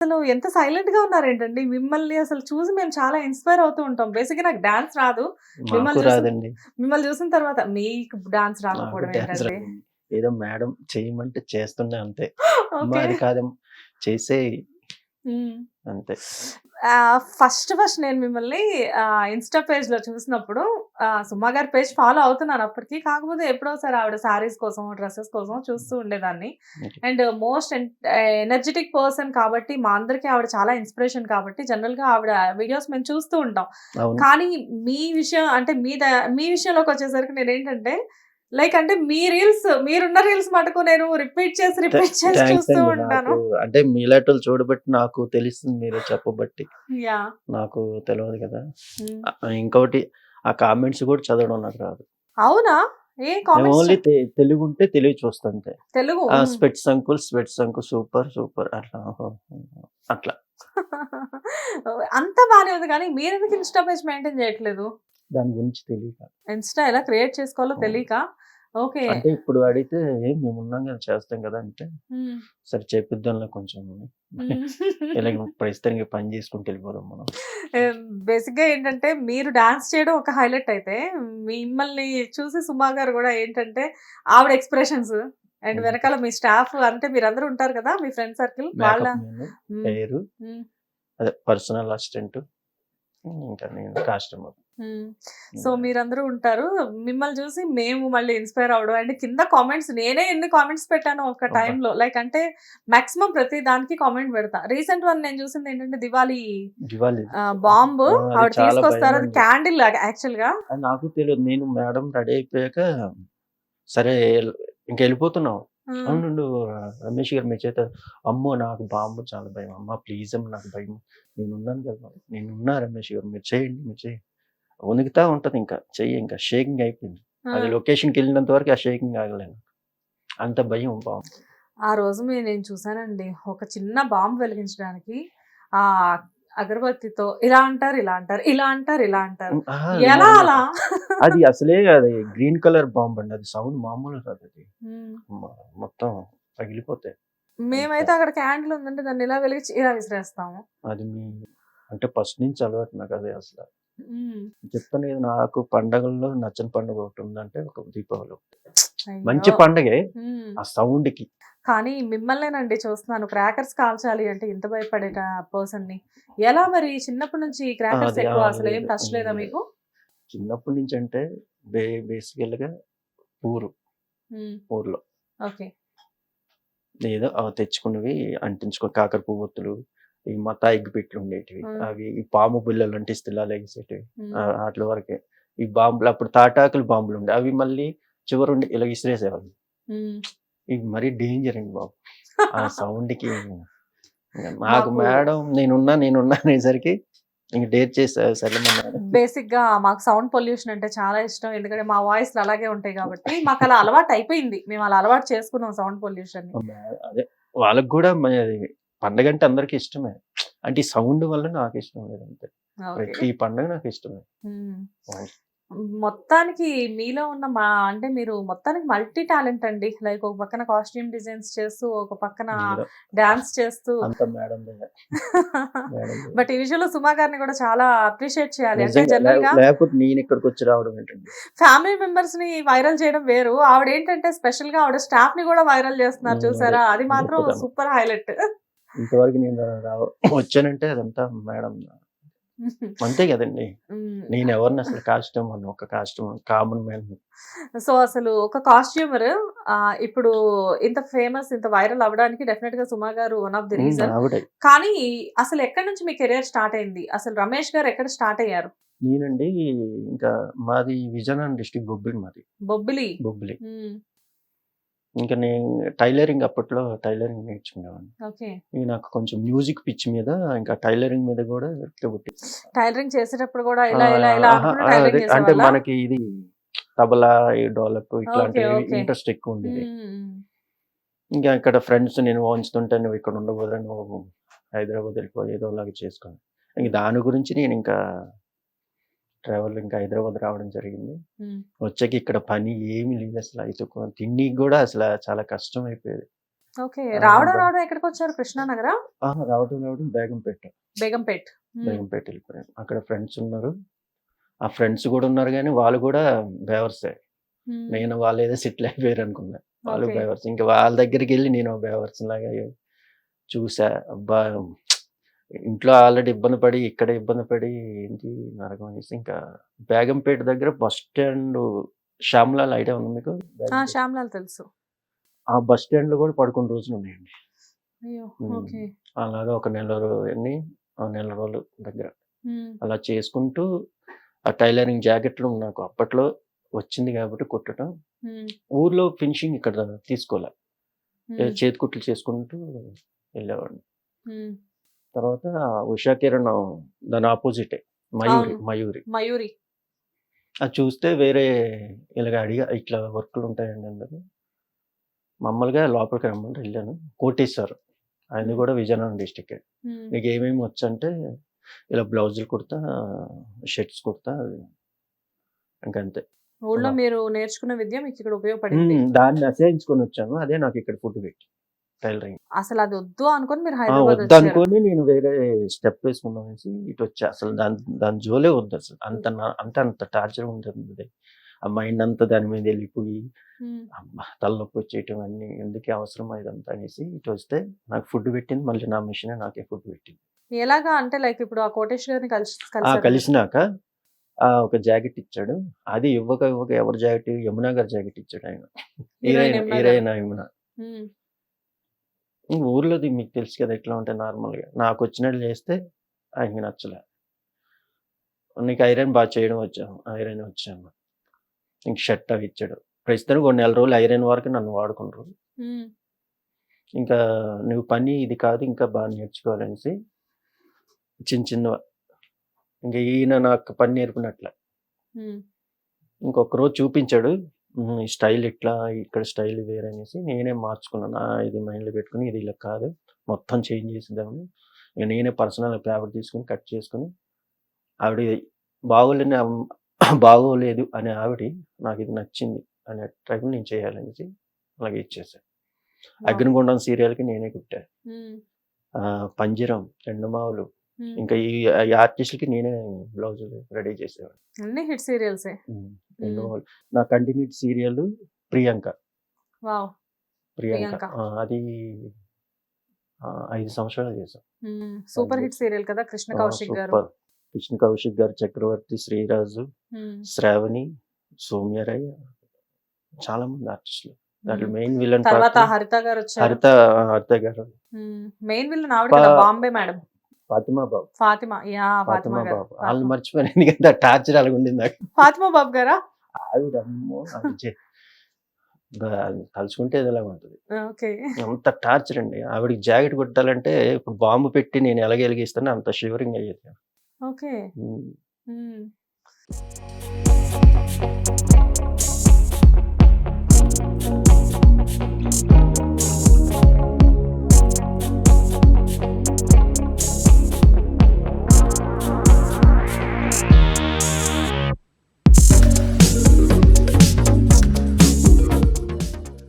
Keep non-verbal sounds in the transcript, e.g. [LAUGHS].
అసలు ఎంత సైలెంట్గా ఉన్నారేంటండి? మిమ్మల్ని అసలు చూసి మేము చాలా ఇన్స్పైర్ అవుతూ ఉంటాం. బేసిక్ నాకు డాన్స్ రాదు. మిమ్మల్ని రాదండి. మిమ్మల్ని చూసిన తర్వాత మీకు డాన్స్ రాకపోవడం. ఏదో మేడం చేయమంటే చేస్తుండే అంతే. అది కాదమ్మా చేసే అంతే. ఫస్ట్ ఫస్ట్ నేను మిమ్మల్ని ఇన్స్టా పేజ్లో చూసినప్పుడు ఆ, సుమా గారి పేజ్ ఫాలో అవుతున్నాను అప్పటికి. కాకపోతే ఎప్పుడో సార్ ఆవిడ సారీస్ కోసం డ్రెస్సెస్ కోసం చూస్తూ ఉండేదాన్ని. అండ్ మోస్ట్ ఎనర్జెటిక్ పర్సన్ కాబట్టి మా అందరికీ ఆవిడ చాలా ఇన్స్పిరేషన్ కాబట్టి జనరల్గా ఆవిడ వీడియోస్ మేము చూస్తూ ఉంటాం. కానీ మీ విషయం అంటే మీ ద- మీ విషయంలోకి వచ్చేసరికి నేను ఏంటంటే లైక్ అంటే మీ రీల్స్ మీరున్న రీల్స్ మటుకు నేను రిపీట్ చేసి రిపీట్ చేసి చూస్తూ ఉంటాను. అంటే మీలాటోళ్ళు చూడబట్టి నాకు తెలుస్తుంది మీరు చెప్పబట్టి. నాకు తెలియదు కదా. ఆ, ఇంకోటి ఆ కామెంట్స్ కూడా చదవడం నాకు రాదు. అవునా? ఓన్లీ తెలుగు ఉంటే తెలుగు చూస్తాను అంతే. Telugu. Specs uncle specs uncle super super అట్లా. అట్లా. [LAUGHS] అంతా బానే ఉంది కానీ మీరు ఎందుకు ఇన్స్టా పేజ్ మెయింటైన్ చేయట్లేదు? దాని గురించి తెలియక. ఇన్స్టా ఎలా క్రియేట్ చేసుకోవాలో తెలియక. ఓకే. అంటే ఇప్పుడు అడిగితే ఏం మేము ఉన్నాం కదా చేస్తాం కదా అంటే సరే చేపిద్దాంలో కొంచెం ఇలాగ ప్రస్తుతానికి పని చేసుకుంటూ వెళ్ళిపోదాం మనం. బేసిక్గా ఏంటంటే మీరు డాన్స్ చేయడం ఒక హైలైట్ అయితే మిమ్మల్ని చూసి సుమా గారు కూడా ఏంటంటే ఆవిడ ఎక్స్ప్రెషన్స్. అండ్. వెనకాల మీ స్టాఫ్ అంటే మీరందరూ ఉంటారు కదా మీ ఫ్రెండ్ సర్కిల్ వాళ్ళ mm, అదే పర్సనల్ అసిస్టెంట్. ఇంకా నేను కాస్టమర్ mm. సో మీరందరూ ఉంటారు. మిమ్మల్ని చూసి మేము మళ్ళీ ఇన్స్పైర్ అవడం అండ్ కింద కామెంట్స్ నేనే ఎన్ని కామెంట్స్ పెట్టాను ఒక. టైంలో లైక్ అంటే మాక్సిమం ప్రతి దానికి కామెంట్ పెడతా. రీసెంట్ వన్ నేను చూసింది ఏంటంటే దివాళీ దివాలి బాంబు. ఆవిడ తీసుకొస్తారు. అది. క్యాండిల్ యాక్చువల్గా. నాకు తెలియదు నేను మేడం రెడీ అయిపోయాక సరే ఇంక అవునుండు. రమేష్ గారు మీ చేత అమ్మో నాకు బాంబు చాలా భయం. అమ్మ ప్లీజ్ అమ్మ నాకు భయం. నేను ఉన్నాను కదా నేను ఉన్నా రమేష్ గారు మీరు చేయండి మీరు చేయండి. వణుకుతా ఉంటది ఇంకా చెయ్యి ఇంకా షేకింగ్ అయిపోయింది. అది. లొకేషన్కి వెళ్ళినంత వరకు ఆ షేకింగ్ ఆగలేను అంత భయం బాంబు. ఆ రోజు నేను చూసానండి ఒక చిన్న బాంబు వెలిగించడానికి ఆ అగరబత్తితో ఇలా అంటారు ఇలా అంటారు ఇలా అంటారు ఇలా అంటారు. ఎలా అలా? అది అసలే అది గ్రీన్ కలర్ బాంబ్ అండి అది సౌండ్ మామూలు కాదు అది. మొత్తం పగిలిపోతాయి. మేమైతే అక్కడ క్యాండిల్ ఉందంటే దాన్ని ఇలా వెలిగించి ఇలా విసిరేస్తాము. అది మీ అంటే ఫస్ట్ నుంచి అలవాటు నాకు అదే అసలు. చెప్తాను కదా నాకు పండగల్లో నచ్చని పండుగ ఒకటి ఉందంటే ఒక దీపావళి. మంచి పండగే. ఆ సౌండ్కి కానీ మిమ్మల్నేనండి చూస్తున్నాను. క్రాకర్స్ కాల్చాలి అంటే ఇంత భయపడే పర్సన్ని ఎలా మరి? చిన్నప్పటి నుంచి క్రాకర్స్ ఎక్కువ అసలు ఏం టచ్ లేదా. మీకు? చిన్నప్పటి నుంచి అంటే బే బేసికల్గా ఊరు. ఊర్లో. ఓకే. ఏదో అవి తెచ్చుకున్నవి అంటించుకో కాకర పువ్వొత్తులు ఈ మతా ఎగ్గిపెట్లు ఉండేటివి. అవి ఈ పాము బిల్లలు అంటే ఇస్తిలాలు ఎగిసేటివి. వాటి వరకే. ఈ బాంబులు అప్పుడు తాటాకులు బాంబులు ఉండే. అవి మళ్ళీ చివరి ఉండి ఇలా ఇసిరేసేవాళ్ళు ఇవి మరీ డేంజర్ అండి బాబు. ఆ సౌండ్కి ఇంకా నాకు మాకు- మేడం నేనున్నా నేనున్నా అనేసరికి ఇంక చేసా సరే బేసిక్గా మాకు సౌండ్ పొల్యూషన్ అంటే చాలా ఇష్టం. ఎందుకంటే మా వాయిస్ అలాగే ఉంటాయి కాబట్టి మాకు అలా అలవాటు అయిపోయింది. మేము అలా అలవాటు చేసుకున్నాం సౌండ్ పొల్యూషన్ అదే వాళ్ళకి కూడా పండగ అంటే అందరికి ఇష్టమే. అంటే ఈ సౌండ్ వల్ల నాకు ఇష్టం లేదు అంతే ప్రతి పండగ నాకు ఇష్టమే. మొత్తానికి మీలో ఉన్న మా అంటే మీరు మొత్తానికి మల్టీ టాలెంట్ అండి. లైక్ ఒక పక్కన కాస్ట్యూమ్ డిజైన్స్ చేస్తూ ఒక పక్కన డాన్స్ చేస్తూ. బట్ ఈ విషయంలో సుమా గారిని కూడా చాలా అప్రిషియేట్ చేయాలి. అంటే జనరల్గా నేను ఇక్కడికి వచ్చి రావడం ఏంటండి? ఫ్యామిలీ మెంబర్స్ని వైరల్ చేయడం వేరు. ఆవిడ ఏంటంటే స్పెషల్గా ఆవిడ స్టాఫ్ని కూడా వైరల్ చేస్తున్నారు చూసారా? అదే. మాత్రం. Super highlight. ఇంతవరకు నేను వచ్చానంటే అదంతా మేడం అంతే కదండి. నేను ఎవరిని అసలు కాస్ట్యూమ్ అని ఒక కాస్ట్యూమ్ కామన్ మ్యాన్. సో అసలు ఒక కాస్ట్యూమర్ ఇప్పుడు ఇంత ఫేమస్ ఇంత వైరల్ అవ్వడానికి డెఫినెట్గా సుమా గారు వన్ ఆఫ్ ది రీజన్. కానీ అసలు ఎక్కడి నుంచి మీ కెరియర్ స్టార్ట్ అయింది? అసలు రమేష్ గారు ఎక్కడ స్టార్ట్ అయ్యారు? నేనండి ఇంకా మాది విజయనగరం డిస్టిక్ బొబ్బిలి మాది. బొబ్బిలి. బొబ్బిలి. ఇంకా నేను టైలరింగ్ అప్పట్లో టైలరింగ్ నేర్చుకునేవాడిని ఓకే నాకు కొంచెం మ్యూజిక్ పిచ్ మీద ఇంకా టైలరింగ్ మీద కూడా ఇట్లా టైలరింగ్ చేసేటప్పుడు కూడా ఇలా ఇలా ఇలా అనుకుంటూ టైలరింగ్ అంటే చేసేవాళ్ళా? మనకి ఇది తబలా ఈ డోలక్ ఇట్లాంటి Okay, okay. ఇంట్రెస్ట్ ఎక్కువ ఉండేది మ్మ్. ఇంకా ఇక్కడ ఫ్రెండ్స్ నేను వాంచుతుంటే నువ్వు ఇక్కడ ఉండబోదు నువ్వు హైదరాబాద్ వెళ్ళిపో ఏదో లాగా చేసుకోను ఇంక దాని గురించి నేను ఇంకా ట్రావెల్ ఇంకా హైదరాబాద్ రావడం జరిగింది. వచ్చాక ఇక్కడ పని ఏమి లేదు అసలు అయితే తిండికి కూడా అసలు చాలా కష్టం అయిపోయేది ఓకే రావడం రావడం ఎక్కడికి వచ్చారు? కృష్ణానగర రావడం రావడం బేగంపేట. బేగంపేట్. బేగంపేట వెళ్ళిపోయాను. అక్కడ ఫ్రెండ్స్ ఉన్నారు. ఆ ఫ్రెండ్స్ కూడా ఉన్నారు కానీ వాళ్ళు కూడా బేవర్సే. నేను వాళ్ళు ఏదో సెటిల్ అయిపోయారు అనుకున్నా. వాళ్ళు. బేవర్స్. ఇంకా వాళ్ళ దగ్గరికి వెళ్ళి నేను బేవర్స్ లాగా చూసా. అబ్బా! ఇంట్లో ఆల్రెడీ ఇబ్బంది పడి ఇక్కడ ఇబ్బంది పడి ఏంటి నరకం అనేసి ఇంకా బేగంపేట దగ్గర బస్ స్టాండ్ శ్యామ్లాల్ ఐడియా ఉంది మీకు. శ్యామ్లాల్ తెలుసు ఆ బస్ స్టాండ్లో కూడా పడుకున్న రోజులు ఉన్నాయండి అలాగా ఒక నెల రోజులు ఆ నెల రోజులు దగ్గర. అలా చేసుకుంటూ ఆ టైలరింగ్ జాకెట్లు నాకు అప్పట్లో వచ్చింది కాబట్టి కుట్టడం. ఊర్లో ఫినిషింగ్ ఇక్కడ తీసుకోలే ఏ మ్మ్. చేతి కుట్లు చేసుకుంటూ వెళ్ళేవాడిని. తర్వాత ఉషా కిరణ్ దాని ఆపోజిటే మయూరి. మయూరి. మయూరి. అది చూస్తే వేరే ఇలాగ అడిగా ఇట్లా వర్కులు ఉంటాయండి అందరు. మామూలుగా లోపలికి రమ్మంటే వెళ్ళాను. కోటేశ్వర్ ఆయన కూడా విజయనగరం డిస్టిక్ మ్మ్. నీకు ఏమేమి వచ్చంటే ఇలా బ్లౌజులు కుడతా షర్ట్స్ కుడతా ఇంకంతే. ఊళ్ళో. మీరు నేర్చుకున్న విద్య మీకు ఇక్కడ ఉపయోగపడింది. దాన్ని అసహించుకొని వచ్చాను. అదే నాకు ఇక్కడ ఫుడ్ పెట్టి. టైలరింగ్. అసలు అది వద్దు అనుకొని మీరు హైదరాబాద్ అనుకొని నేను వేరే స్టెప్ వేసుకుందాం అనేసి ఇటు వచ్చా అసలు దాని దాని జోలే వద్దు అసలు. అంత అంటే అంత టార్చర్ ఉంటుంది. ఆ మైండ్ అంతా దాని మీద వెళ్ళిపోయి తలనొప్పి వచ్చేయటం అన్ని ఎందుకే అవసరం ఇదంతా అనేసి ఇటు వస్తే నాకు ఫుడ్ పెట్టింది. మళ్ళీ నా మిషన్ నాకే ఫుడ్ పెట్టింది. ఎలాగా? అంటే లైక్ ఇప్పుడు ఆ కోటేష్ గారిని కలిసి కలిసినాక ఆ ఒక జాకెట్ ఇచ్చాడు. అది ఇవ్వక ఇవ్వక ఎవరి జాకెట్? యమునా గారి జాకెట్ ఇచ్చాడు ఆయన. Heroine heroine Yamuna heroine Yamuna మ్మ్. ఇంక ఊర్లోది మీకు తెలుసు కదా ఎట్లా ఉంటాయి నార్మల్గా. నాకు వచ్చినట్లు చేస్తే ఆయనకి నచ్చలే. నీకు ఐరన్ బాగా చేయడం వచ్చాను ఐరన్ వచ్చాను ఇంక షర్ట్ అవి ఇచ్చాడు. ప్రస్తుతానికి కొన్ని నెల రోజులు ఐరన్ వరకు నన్ను వాడుకుంటారు. ఇంకా నువ్వు పని ఇది కాదు ఇంకా బాగా నేర్చుకోవాలనేసి చిన్న చిన్న ఇంకా ఈయన నాకు పని నేర్పినట్లే. ఇంకొక రోజు చూపించాడు. "ఉమ్, ఈ స్టైల్ ఇట్లా ఇక్కడ స్టైల్ వేరే అనేసి నేనే మార్చుకున్నాను. "ఆ, ఇది మైండ్లో పెట్టుకుని ఇది ఇలా కాదు. మొత్తం చేంజ్ చేసేద్దామని. ఇక నేనే పర్సనల్ పేపర్ తీసుకుని కట్ చేసుకుని ఆవిడ బాగోలేని [COUGHS] బాగోలేదు అనే ఆవిడ నాకు ఇది నచ్చింది అనే టైప్ నేను చేయాలనేసి అలాగే ఇచ్చేసాను అగ్నిగుండం సీరియల్కి నేనే కుట్టా మ్మ్. ఆ, పంజరం ఎండమావులు. ఇంకా ఈ ఈ ఆర్టిస్టులకి నేనే బ్లౌజ్ రెడీ చేసేవాడు అన్ని హిట్ సీరియల్సే. నా continued serial Priyanka. Wow. Priyanka. అది ఐదు సంవత్సరాలు చేశాం. సూపర్ హిట్ సీరియల్ కదా కృష్ణ కౌశిక్ గారు. కృష్ణ కౌశిక్ గారు చక్రవర్తి శ్రీరాజు. శ్రావణి సౌమ్యరాయ్ చాలా మంది ఆర్టిస్టులు. దాంట్లో. మెయిన్ విలన్ తర్వాత హరిత గారు వచ్చారు. హరిత హరిత గారు. మెయిన్ విలన్ ఆవిడ బాంబే మేడం. ఫాతిమా బాబు. ఫాతిమా యా ఫాతిమా బాబు. వాళ్ళు మర్చిపోయాను ఎందుకంటే టార్చర్ అలాగ ఉండింది నాకు. ఫాతిమా బాబు గారా? ఆవిడ అమ్మో తలుచుకుంటే ఉంటుంది. అంత టార్చర్ అండి. ఆవిడకి జాకెట్ కుట్టాలంటే ఇప్పుడు బాంబు పెట్టి నేను ఎలాగ అంత షివరింగ్ అయ్యేది ఓకే.